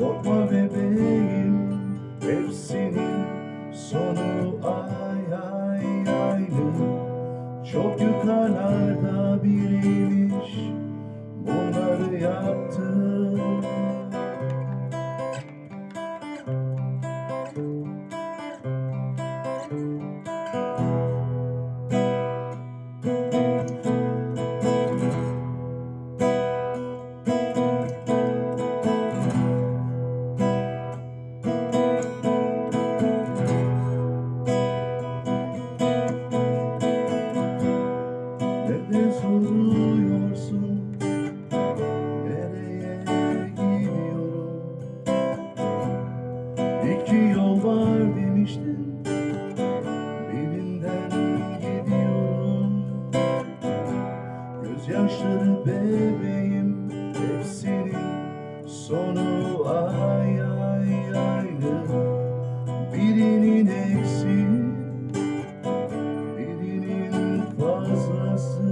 Korkma bebeğim hepsinin sonu ay ay aynı Çok yukarılarda biri sonu ay ay aynı Birinin eksiği birinin fazlası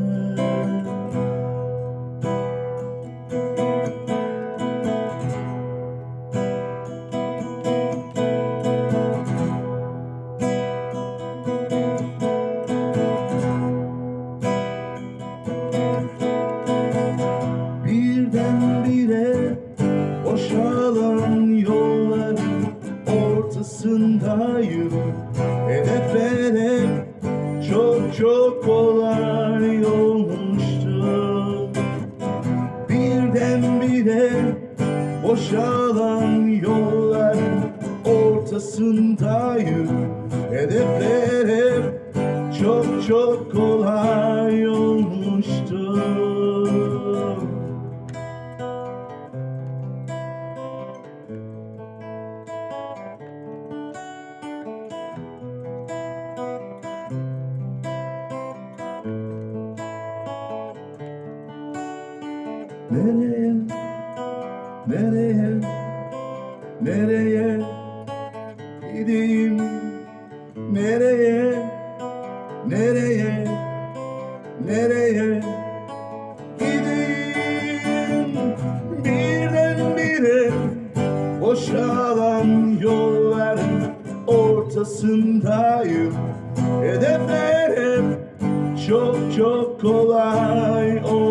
ortasındayım Hedeflere çok çok kolay olmuştu Birdenbire boşalan yolların ortasındayım. Hedeflere çok çok kolay Nereye, nereye, nereye gideyim? Nereye, nereye, nereye gideyim? Birdenbire boşalan yolların ortasındayım. Hedeflerim çok çok kolay olmuştu.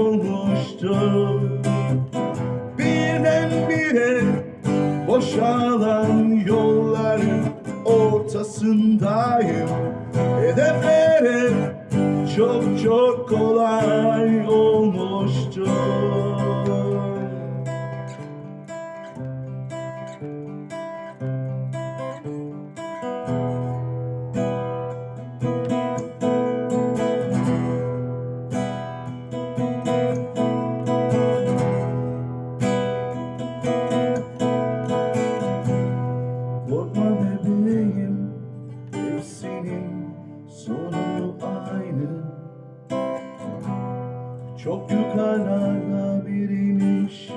Ortasındayım. Hedeflerim çok çok kolay olmuştu. Çok yukarılarda biriymiş,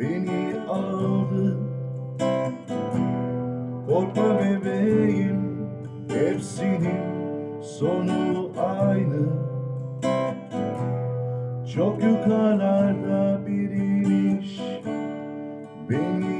beni aldı. Korkma bebeğim, hepsinin sonu aynı. Çok yukarılarda biriymiş, beni.